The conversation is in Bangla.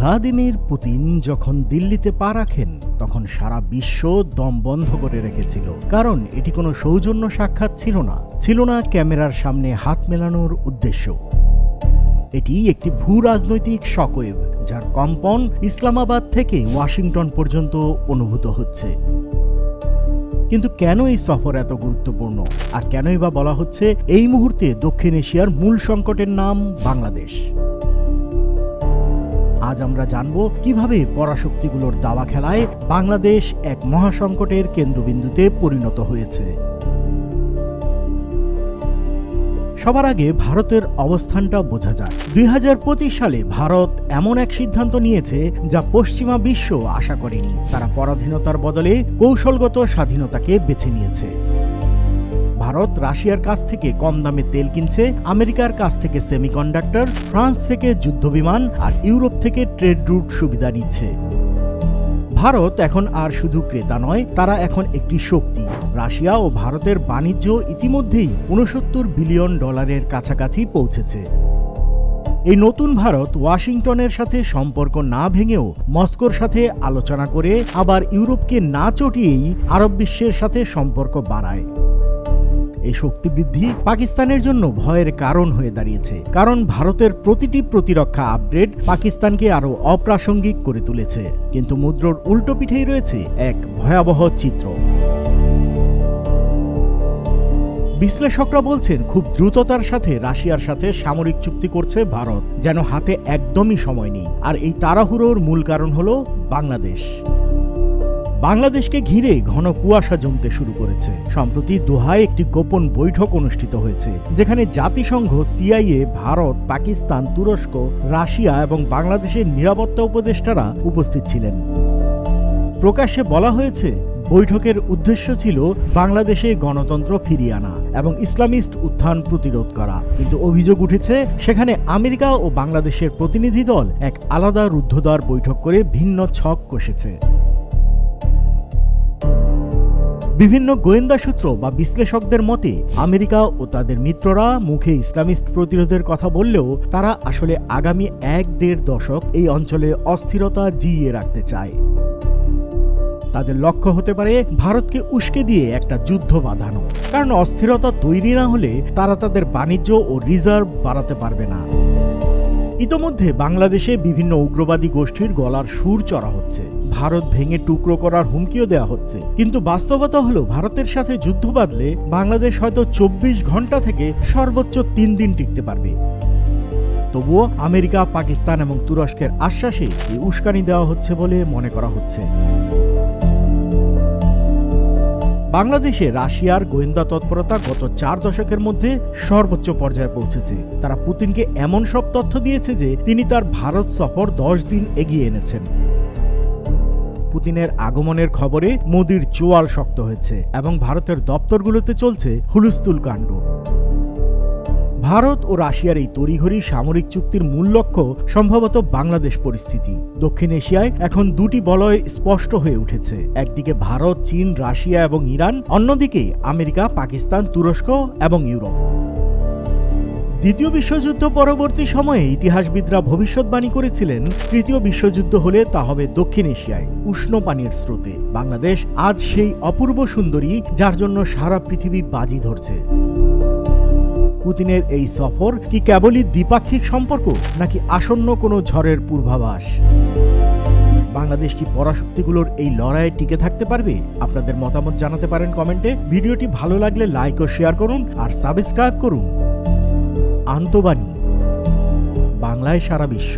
ভ্লাদিমির পুতিন যখন দিল্লিতে পা রাখেন, তখন সারা বিশ্ব দম বন্ধ করে রেখেছিল। কারণ এটি কোনো সৌজন্য সাক্ষাৎ ছিল না। ছিল না ক্যামেরার সামনে হাত মেলানোর উদ্দেশ্য। এটি একটি ভূ রাজনৈতিক শকওয়েভ যার কম্পন ইসলামাবাদ থেকে ওয়াশিংটন পর্যন্ত অনুভূত হচ্ছে। কিন্তু কেন এই সফর এত গুরুত্বপূর্ণ? আর কেনই বা বলা হচ্ছে এই মুহূর্তে দক্ষিণ এশিয়ার মূল সংকটের নাম বাংলাদেশ। আজ আমরা জানব কীভাবে পরাশক্তিগুলোর দাবা খেলায় বাংলাদেশ এক মহাসংকটের কেন্দ্রবিন্দুতে পরিণত হয়েছে। সবার আগে ভারতের অবস্থানটা বোঝা যায় দুই হাজার পঁচিশ সালে ভারত এমন এক সিদ্ধান্ত নিয়েছে যা পশ্চিমা বিশ্ব আশা করেনি। তারা পরাধীনতার বদলে কৌশলগত স্বাধীনতাকে বেছে নিয়েছে। ভারত রাশিয়ার কাছ থেকে কম দামে তেল কিনছে আমেরিকার কাছ থেকে সেমিকন্ডাক্টর, ফ্রান্স থেকে যুদ্ধবিমান আর ইউরোপ থেকে ট্রেড রুট সুবিধা নিচ্ছে। ভারত এখন আর শুধু ক্রেতা নয়, তারা এখন একটি শক্তি। রাশিয়া ও ভারতের বাণিজ্য ইতিমধ্যেই উনসত্তর বিলিয়ন ডলারের কাছাকাছি পৌঁছেছে। এই নতুন ভারত ওয়াশিংটনের সাথে সম্পর্ক না ভেঙেও মস্কোর সাথে আলোচনা করে আবার ইউরোপকে না চটিয়েই আরব বিশ্বের সাথে সম্পর্ক বাড়ায়। এই শক্তি বৃদ্ধি পাকিস্তানের জন্য ভয়ের কারণ হয়ে দাঁড়িয়েছে, কারণ ভারতের প্রতিটি প্রতিরক্ষা আপগ্রেড পাকিস্তানকে আরও অপ্রাসঙ্গিক করে তুলেছে। কিন্তু মুদ্রর উল্টো পিঠেই রয়েছে এক ভয়াবহ চিত্র। বিশ্লেষকরা বলছেন, খুব দ্রুততার সাথে রাশিয়ার সাথে সামরিক চুক্তি করছে ভারত, যেন হাতে একদমই সময় নেই। আর এই তাড়াহুড়োর মূল কারণ হলো বাংলাদেশ। বাংলাদেশকে ঘিরে ঘন কুয়াশা জমতে শুরু করেছে। সম্প্রতি দোহায় একটি গোপন বৈঠক অনুষ্ঠিত হয়েছে, যেখানে জাতিসংঘ, সিআইএ, ভারত, পাকিস্তান, তুরস্ক, রাশিয়া এবং বাংলাদেশের নিরাপত্তা উপদেষ্টারা উপস্থিত ছিলেন। প্রকাশ্যে বলা হয়েছে, বৈঠকের উদ্দেশ্য ছিল বাংলাদেশে গণতন্ত্র ফিরিয়ে আনা এবং ইসলামিস্ট উত্থান প্রতিরোধ করা। কিন্তু অভিযোগ উঠেছে, সেখানে আমেরিকা ও বাংলাদেশের প্রতিনিধি দল এক আলাদা রুদ্ধদ্বার বৈঠক করে ভিন্ন ছক কষেছে। বিভিন্ন গোয়েন্দা সূত্র বা বিশ্লেষকদের মতে, আমেরিকা ও তাদের মিত্ররা মুখে ইসলামিস্ট প্রতিরোধের কথা বললেও তারা আসলে আগামী এক দেড় দশক এই অঞ্চলে অস্থিরতা জিইয়ে রাখতে চায়। তাদের লক্ষ্য হতে পারে ভারতকে উস্কে দিয়ে একটা যুদ্ধ বাঁধানো। কারণ অস্থিরতা তৈরি না হলে তারা তাদের বাণিজ্য ও রিজার্ভ বাড়াতে পারবে না। ইতোমধ্যে বাংলাদেশে বিভিন্ন উগ্রবাদী গোষ্ঠীর গলার সুর চড়া হচ্ছে। ভারত ভেঙে টুকরো করার হুমকিও দেওয়া হচ্ছে। কিন্তু বাস্তবতা হলো, ভারতের সাথে যুদ্ধ বাঁধলে বাংলাদেশ হয়তো চব্বিশ ঘণ্টা থেকে সর্বোচ্চ তিন দিন টিকতে পারবে। তবুও আমেরিকা, পাকিস্তান এবং তুরস্কের আশ্বাসে এই উস্কানি দেওয়া হচ্ছে বলে মনে করা হচ্ছে। বাংলাদেশে রাশিয়ার গোয়েন্দা তৎপরতা গত চার দশকের মধ্যে সর্বোচ্চ পর্যায়ে পৌঁছেছে। তারা পুতিনকে এমন সব তথ্য দিয়েছে যে তিনি তার ভারত সফর দশ দিন এগিয়ে এনেছেন। পুতিনের আগমনের খবরে মোদির চোয়াল শক্ত হয়েছে এবং ভারতের দপ্তরগুলোতে চলছে হুলুস্তুল কাণ্ড। ভারত ও রাশিয়ার এই তড়িঘড়ি সামরিক চুক্তির মূল লক্ষ্য সম্ভবত বাংলাদেশ পরিস্থিতি। দক্ষিণ এশিয়ায় এখন দুটি বলয় স্পষ্ট হয়ে উঠেছে। একদিকে ভারত, চীন, রাশিয়া এবং ইরান, অন্যদিকে আমেরিকা, পাকিস্তান, তুরস্ক এবং ইউরোপ। দ্বিতীয় বিশ্বযুদ্ধ পরবর্তী সময়ে ইতিহাসবিদরা ভবিষ্যৎবাণী করেছিলেন, তৃতীয় বিশ্বযুদ্ধ হলে তা হবে দক্ষিণ এশিয়ায়, উষ্ণ পানির স্রোতে। বাংলাদেশ আজ সেই অপূর্ব সুন্দরী যার জন্য সারা পৃথিবী বাজি ধরছে। পুতিনের এই সফর কি কেবলই দ্বিপাক্ষিক সম্পর্ক, নাকি আসন্ন কোনো ঝড়ের পূর্বাভাস? বাংলাদেশ কি পরাশক্তিগুলোর এই লড়াইয়ে টিকে থাকতে পারবে? আপনাদের মতামত জানাতে পারেন কমেন্টে। ভিডিওটি ভালো লাগলে লাইক ও শেয়ার করুন আর সাবস্ক্রাইব করুন। আন্তবাণী, বাংলায় সারা বিশ্ব।